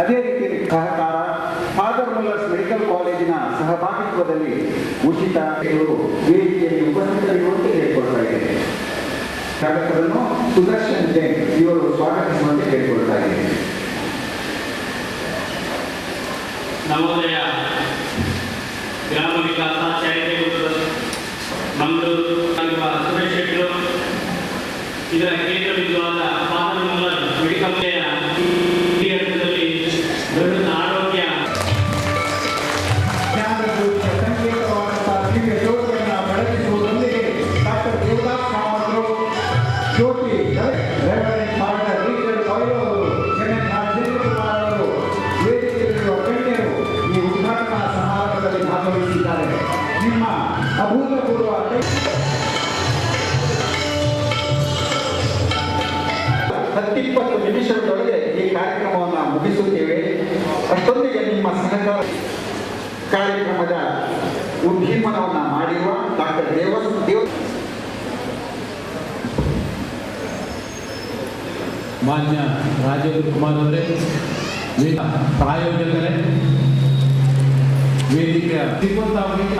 ಅದೇ ರೀತಿ ಸಹಕಾರ ಫಾದರ್ ಮುಲ್ಲರ್ಸ್ ಮೆಡಿಕಲ್ ಕಾಲೇಜಿನ ಸಹಭಾಗಿತ್ವದಲ್ಲಿ ಉಚಿತ ಇವರು ವೇದಿಕೆಯಲ್ಲಿ ಉಪಸ್ಥಿತರಿರುವಂತೆ ಕೇಳಿಕೊಳ್ತಾ ಇದ್ದೇನೆ ಶಾಸಕರನ್ನು ಸುದರ್ಶನ್ ಜೈನ್ ಇವರು ಸ್ವಾಗತಿಸುವಂತೆ ಕೇಳಿಕೊಳ್ತಾ ಇದ್ದೇನೆ ನವೋದಯ ಗ್ರಾಮ ವಿಕಾಸ ಚಾರಿಟೇಬಲ್ ಮಂಗಳೂರು ಸುರೇಶ್ ಶೆಟ್ಟರು, ಇದರ ಕೇಂದ್ರ ಬಿಂದುವಾದ ಮೆಡಿಕಲ್ ಅವರು ಈ ಉದ್ಘಾಟನಾ ಸಮಾರಂಭದಲ್ಲಿ ಭಾಗವಹಿಸಿದ್ದಾರೆ. ನಿಮ್ಮ ಅಭೂತಪೂರ್ವ ಹತ್ತಿಪ್ಪತ್ತು ನಿಮಿಷದೊಳಗೆ ಈ ಕಾರ್ಯಕ್ರಮವನ್ನು ಮುಗಿಸುತ್ತೇವೆ. ಅಷ್ಟೊಂದಿಗೆ ನಿಮ್ಮ ಸಹಕಾರ ಕಾರ್ಯಕ್ರಮದ ಉದ್ದೀಪನವನ್ನು ಮಾಡಿರುವ ಡಾಕ್ಟರ್ ದೇವಸ್ ದೇವ ಮಾನ್ಯ ರಾಜೇಂದ್ರ ಕುಮಾರ್ ಅವರೇ ವೇದ ಪ್ರಾಯೋಜಕರೇ ವೇದಿಕೆಯ ಸಿಬ್ಬಂದಿ